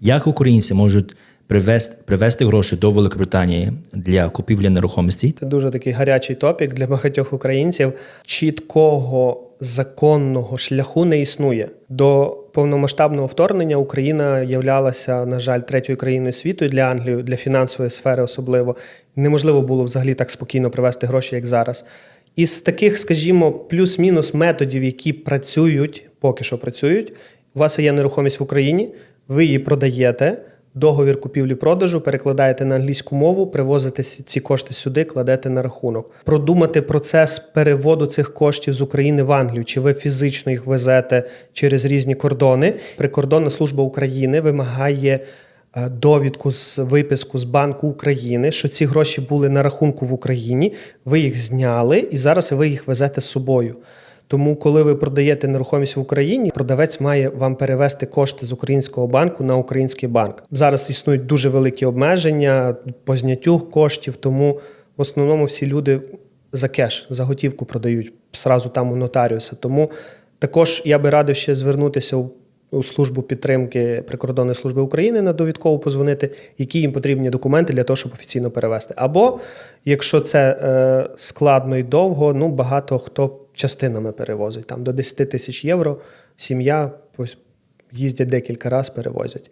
Як українці можуть привезти, привезти гроші до Великобританії для купівлі нерухомості? Це дуже такий гарячий топік для багатьох українців. Чіткого законного шляху не існує. До повномасштабного вторгнення Україна являлася, на жаль, третьою країною світу для Англії, для фінансової сфери особливо. Неможливо було взагалі так спокійно привезти гроші, як зараз. Із таких, скажімо, плюс-мінус методів, які працюють, поки що працюють, у вас є нерухомість в Україні, ви її продаєте. Договір купівлі-продажу перекладаєте на англійську мову, привозите ці кошти сюди, кладете на рахунок. Продумати процес переводу цих коштів з України в Англію, чи ви фізично їх везете через різні кордони. Прикордонна служба України вимагає е, довідку з виписку з Банку України, що ці гроші були на рахунку в Україні. Ви їх зняли і зараз ви їх везете з собою. Тому, коли ви продаєте нерухомість в Україні, продавець має вам перевести кошти з українського банку на український банк. Зараз існують дуже великі обмеження по зняттю коштів, тому в основному всі люди за кеш, за готівку продають сразу там у нотаріуса. Тому також я би радив ще звернутися у, у службу підтримки прикордонної служби України на довідкову позвонити, які їм потрібні документи для того, щоб офіційно перевести. Або якщо це е, складно і довго, ну багато хто частинами перевозить. Там до 10 тисяч євро сім'я їздять декілька разів, перевозять.